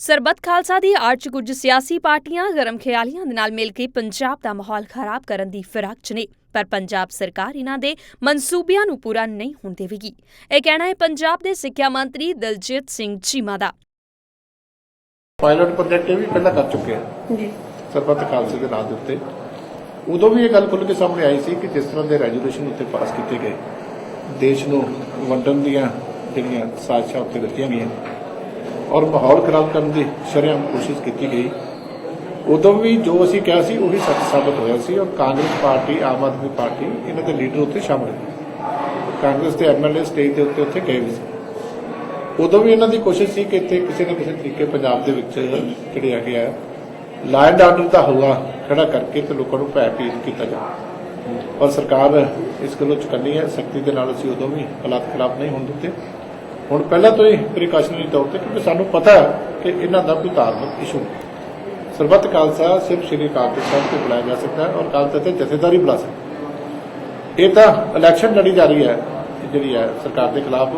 ਸਰਬੱਤ ਖਾਲਸਾ ਦੀ ਆੜ 'ਚ ਕੁਝ ਸਿਆਸੀ ਪਾਰਟੀਆਂ ਗਰਮ ਖਿਆਲੀਆਂ ਦੇ ਨਾਲ ਮਿਲ ਕੇ ਪੰਜਾਬ ਦਾ ਮਾਹੌਲ ਖਰਾਬ ਕਰਨ ਦੀ ਫਿਰਾਕ 'ਚ ਨੇ। ਪਰ ਪੰਜਾਬ ਸਰਕਾਰ ਇਹਨਾਂ ਦੇ ਮਨਸੂਬਿਆਂ ਨੂੰ ਪੂਰਾ ਨਹੀਂ ਹੋਣ ਦੇਵੇਗੀ। ਇਹ ਕਹਿਣਾ ਹੈ ਪੰਜਾਬ ਦੇ ਸਿੱਖਿਆ ਮੰਤਰੀ ਦਲਜੀਤ ਸਿੰਘ ਚੀਮਾ ਦਾ। ਪਾਇਲਟ ਪ੍ਰੋਜੈਕਟ ਇਹ ਵੀ ਪਹਿਲਾਂ ਕਰ ਚੁੱਕੇ ਆ। ਜੀ। ਸਰਬੱਤ ਖਾਲਸੇ ਦੇ ਨਾਂ ਦੇ ਉੱਤੇ। ਉਦੋਂ ਵੀ ਇਹ ਗੱਲ ਖੁੱਲ੍ਹ ਕੇ ਸਾਹਮਣੇ ਆਈ ਸੀ ਕਿ ਜਿਸ ਤਰ੍ਹਾਂ ਦੇ ਰੈਜੂਲੇਸ਼ਨ ਉੱਤੇ ਪਾਸ ਕੀਤੇ ਗਏ ਦੇਸ਼ ਨੂੰ ਵੰਡਣ ਦੀਆਂ ਜਿਹੜੀਆਂ ਸਾਜ਼ਿਸ਼ਾਂ ਉੱਤੇ ਦਿੱਤੀਆਂ ਗਈਆਂ ਔਰ ਮਾਹੌਲ ਖਰਾਬ ਕਰਨ ਦੀ ਸ਼ਰੇਆਮ ਕੋਸ਼ਿਸ਼ ਕੀਤੀ ਗਈ। ਉਦੋਂ ਵੀ ਜੋ ਅਸੀਂ ਕਿਹਾ ਸੀ, ਉਹੀ ਸੱਚ ਸਾਬਤ ਹੋਇਆ ਸੀ ਔਰ ਕਾਂਗਰਸ ਪਾਰਟੀ, ਆਮ ਆਦਮੀ ਪਾਰਟੀ ਇਹਨਾਂ ਦੇ ਲੀਡਰ ਉੱਤੇ ਸ਼ਾਮਲ ਹੈ ਕਾਂਗਰਸ ਦੇ ਐਮਐਲਏ ਸਟੇਜ ਦੇ ਉੱਤੇ ਉੱਥੇ ਗਏ ਵੀ ਸੀ। ਉਦੋਂ ਵੀ ਇਹਨਾਂ ਦੀ ਕੋਸ਼ਿਸ਼ ਸੀ ਕਿ ਇੱਥੇ ਕਿਸੇ ਨਾ ਕਿਸੇ ਤਰੀਕੇ ਪੰਜਾਬ ਦੇ ਵਿੱਚ ਜਿਹੜੇ ਹੈਗੇ ਆ ਲਾਅ ਐਂਡ ਆਰਡਰ ਦਾ ਹਵਾ ਖੜਾ ਕਰਕੇ ਤੇ ਲੋਕਾਂ ਨੂੰ ਭੈ ਭੀਤ ਕੀਤਾ ਜਾਵੇ ਔਰ ਸਰਕਾਰ ਇਸ ਗੱਲੋਂ ਚੁਕੰਨੀ ਹੈ, ਸਖਤੀ ਦੇ ਨਾਲ ਅਸੀਂ ਉਦੋਂ ਵੀ ਹਾਲਾਤ ਖਰਾਬ ਨਹੀਂ ਹੋਣ ਦਿੱਤੇ। ਹੁਣ ਪਹਿਲਾਂ ਤੋਂ ਹੀ ਪ੍ਰੀਕਾਸ਼ਨਰੀ ਤੌਰ ਤੇ, ਕਿਉਂਕਿ ਸਾਨੂੰ ਪਤਾ ਹੈ ਕਿ ਇਹਨਾਂ ਦਾ ਕੋਈ ਧਾਰਮਿਕ ਇਸ਼ੂ ਨਹੀਂ। ਸਰਬੱਤ ਖਾਲਸਾ ਸਿਰਫ ਸ਼੍ਰੀ ਅਕਾਲ ਤਖਤ ਸਾਹਿਬ ਤੋਂ ਬੁਲਾਇਆ ਜਾ ਸਕਦਾ ਹੈ ਔਰ ਅਕਾਲ ਤਖਤ ਤੇ ਜਥੇਦਾਰੀ ਬੁਲਾ ਸਕਦਾ ਇਹ ਤਾਂ ਇਲੈਕਸ਼ਨ ਲੜੀ ਜਾ ਰਹੀ ਹੈ, ਜਿਹੜੀ ਹੈ ਸਰਕਾਰ ਦੇ ਖਿਲਾਫ।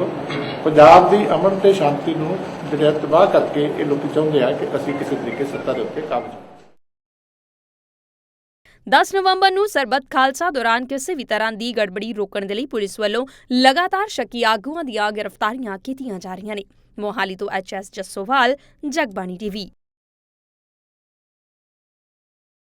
ਪੰਜਾਬ ਦੀ ਅਮਨ ਤੇ ਸ਼ਾਂਤੀ ਨੂੰ ਜਿਹੜਾ ਤਬਾਹ ਕਰਕੇ ਇਹ ਲੋਕ ਚਾਹੁੰਦੇ ਆ ਕਿ ਅਸੀਂ ਕਿਸੇ ਤਰੀਕੇ ਸੱਤਾ ਦੇ ਉੱਤੇ ਕਾਬਜ ਕਰੀਏ 10 ਨਵੰਬਰ ਨੂੰ ਸਰਬੱਤ ਖਾਲਸਾ ਦੌਰਾਨ ਕਿਸੇ ਵੀ ਤਰ੍ਹਾਂ ਦੀ ਗੜਬੜੀ ਰੋਕਣ ਦੇ ਲਈ ਪੁਲਿਸ ਵੱਲੋਂ ਲਗਾਤਾਰ ਸ਼ੱਕੀ ਆਗੂਆਂ ਦੀਆਂ ਗ੍ਰਿਫਤਾਰੀਆਂ ਕੀਤੀਆਂ ਜਾ ਰਹੀਆਂ ਨੇ। ਮੋਹਾਲੀ ਤੋਂ ਐਚਐਸ ਜੱਸੋਵਾਲ, ਜਗਬਾਣੀ ਟੀਵੀ।